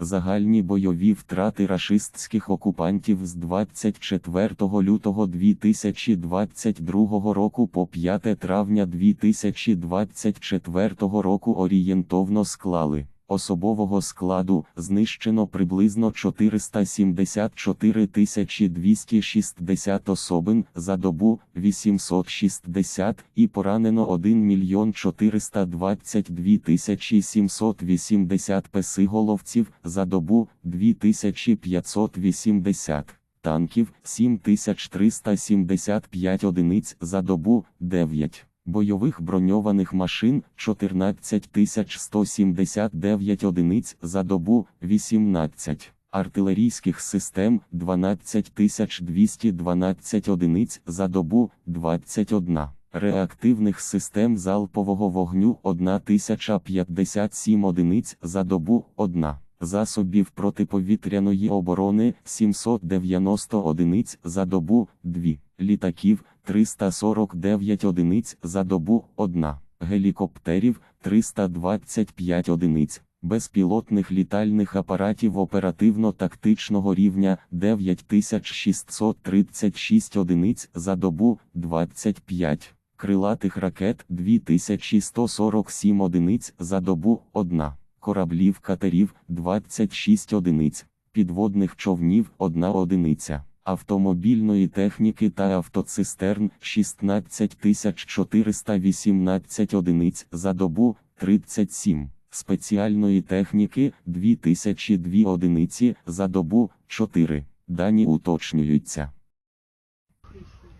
Загальні бойові втрати рашистських окупантів з 24 лютого 2022 року по 5 травня 2024 року орієнтовно склали. Особового складу знищено приблизно 474 260 особин за добу 860 і поранено 1 мільйон 422 780 песиголовців за добу 2580 танків 7375 одиниць за добу 9 бойових броньованих машин 14179 одиниць за добу 18 артилерійських систем 12212 одиниць за добу 21 реактивних систем залпового вогню 1057 одиниць за добу 1 засобів протиповітряної оборони 790 одиниць за добу 2 літаків 349 одиниць за добу 1 гелікоптерів 325 одиниць. Безпілотних літальних апаратів оперативно-тактичного рівня 9636 одиниць за добу 25 крилатих ракет 2147 одиниць за добу 1 кораблів катерів 26 одиниць, підводних човнів 1 одиниця, автомобільної техніки та автоцистерн 16418 одиниць за добу 37, спеціальної техніки 2002 одиниці за добу 4. Дані уточнюються.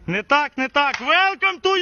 Не так, не так. Welcome to